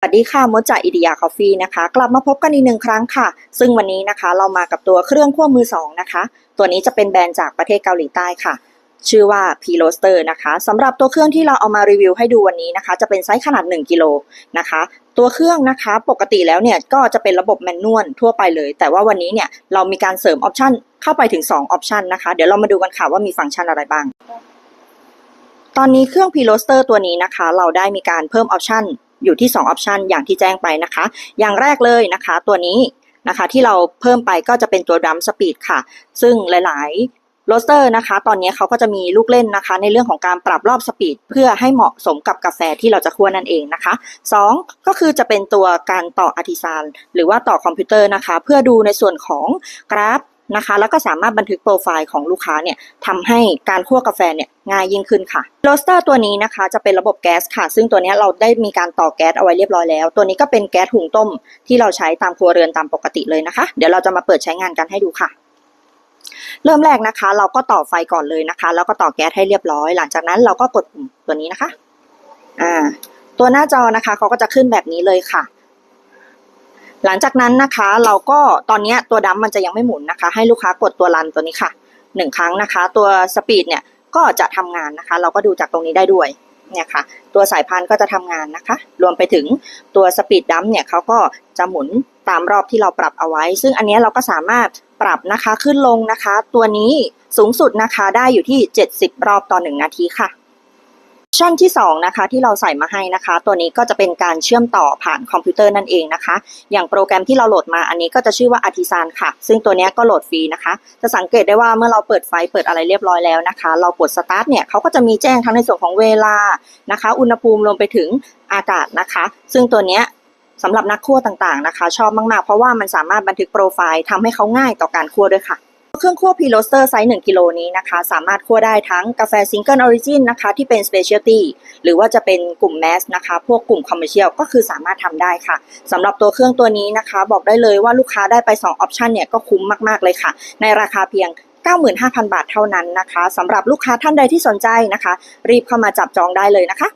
สวัสดีค่ะมดจากอิดิยาคอฟฟี่นะคะ กลับมาพบกันอีกหนึ่งครั้งค่ะ ซึ่งวันนี้นะคะเรามากับตัวเครื่องคั่วมือสองนะคะ ตัวนี้จะเป็นแบรนด์จากประเทศเกาหลีใต้ค่ะ ชื่อว่า p r o a s t e r นะคะสำหรับตัวเครื่องที่เราเอามารีวิวให้ดูวันนี้นะคะ จะเป็นไซส์ขนาด 1 กิโลนะคะ ตัวเครื่องนะคะปกติแล้วเนี่ยก็จะเป็นระบบแมนนวลทั่วไปเลย แต่ว่าวันนี้เนี่ยเรามีการเสริมออปชันเข้าไปถึง 2 ออปชันนะคะ เดี๋ยวเรามาดูกันค่ะว่ามีฟังก์ชันอะไรบ้าง ตอนนี้เครื่อง p r o a s t e r ตัวนี้นะคะ เราได้มีการเพิ่มออปชัน อยู่ที่2ออปชันอย่างที่แจ้งไปนะคะ อย่างแรกเลยนะคะตัวนี้นะคะที่เราเพิ่มไปก็จะเป็นตัวดัมสปีดค่ะ ซึ่งหลายๆโรสเตอร์นะคะ ตอนนี้เขาก็จะมีลูกเล่นนะคะ ในเรื่องของการปรับรอบสปีดเพื่อให้เหมาะสมกับกาแฟที่เราจะคั่วนั่นเองนะคะ 2 ก็คือจะเป็นตัวการต่ออาร์ติซานหรือว่าต่อคอมพิวเตอร์นะคะ เพื่อดูในส่วนของกราฟ นะคะ แล้วก็สามารถบันทึกโปรไฟล์ของลูกค้าเนี่ยทำให้การคั่วกาแฟเนี่ยง่ายยิ่งขึ้นค่ะโรสเตอร์ตัวนี้นะคะจะเป็นระบบแก๊สค่ะ ซึ่งตัวนี้เราได้มีการต่อแก๊สเอาไว้เรียบร้อยแล้ว ตัวนี้ก็เป็นแก๊สหุงต้มที่เราใช้ตามครัวเรือนตามปกติเลยนะคะ เดี๋ยวเราจะมาเปิดใช้งานกันให้ดูค่ะเริ่มแรกนะคะ เราก็ต่อไฟก่อนเลยนะคะ แล้วก็ต่อแก๊สให้เรียบร้อย หลังจากนั้นเราก็กดปุ่มตัวนี้นะคะ อ่า ตัวหน้าจอนะคะเขาก็จะขึ้นแบบนี้เลยค่ะ หลังจากนั้นนะคะ เราก็ตอนนี้ตัวดัมมันจะยังไม่หมุนนะคะ ให้ลูกค้ากดตัวรันตัวนี้ค่ะหนึ่งครั้งนะคะ ตัวสปีดเนี่ยก็จะทำงานนะคะ เราก็ดูจากตรงนี้ได้ด้วยเนี่ยค่ะ ตัวสายพานก็จะทำงานนะคะ รวมไปถึงตัวสปีดดัมเนี่ยเขาก็จะหมุนตามรอบที่เราปรับเอาไว้ ซึ่งอันนี้เราก็สามารถปรับนะคะขึ้นลงนะคะ ตัวนี้สูงสุดนะคะได้อยู่ที่ 70 รอบต่อ 1 นาทีค่ะ ชั่นที่2นะคะที่เราใส่มาให้นะคะ ตัวนี้ก็จะเป็นการเชื่อมต่อผ่านคอมพิวเตอร์นั่นเองนะคะ อย่างโปรแกรมที่เราโหลดมาอันนี้ก็จะชื่อว่า Artisan ค่ะ ซึ่งตัวนี้ก็โหลดฟรีนะคะ จะสังเกตได้ว่าเมื่อเราเปิดไฟเปิดอะไรเรียบร้อยแล้วนะคะ เรากด Start เนี่ยเขาก็จะมีแจ้งทั้งในส่วนของเวลานะคะ อุณหภูมิรวมไปถึงอากาศนะคะ ซึ่งตัวนี้สำหรับนักคั่วต่างๆนะคะ ชอบมากๆ เพราะว่ามันสามารถบันทึกโปรไฟล์ทำให้เขาง่ายต่อการคั่วด้วยค่ะ เครื่องคั่วพ r โรสเตอร์ไซส์1กิโลนี้นะคะ สามารถคั่วได้ทั้งกาแฟซิงเกิลออริจินนะคะที่เป็น Specialty หรือว่าจะเป็นกลุ่มแมสนะคะ พวกกลุ่มคอมเมอร์เชียลก็คือสามารถทำได้ค่ะสำหรับตัวเครื่องตัวนี้นะคะ บอกได้เลยว่าลูกค้าได้ไป 2 ออปชันเนี่ยก็คุ้มมากๆเลยค่ะ ในราคาเพียง95,000 บาทเท่านั้นนะคะสำหรับลูกค้าท่านใดที่สนใจนะคะ รีบเข้ามาจับจองได้เลยนะคะ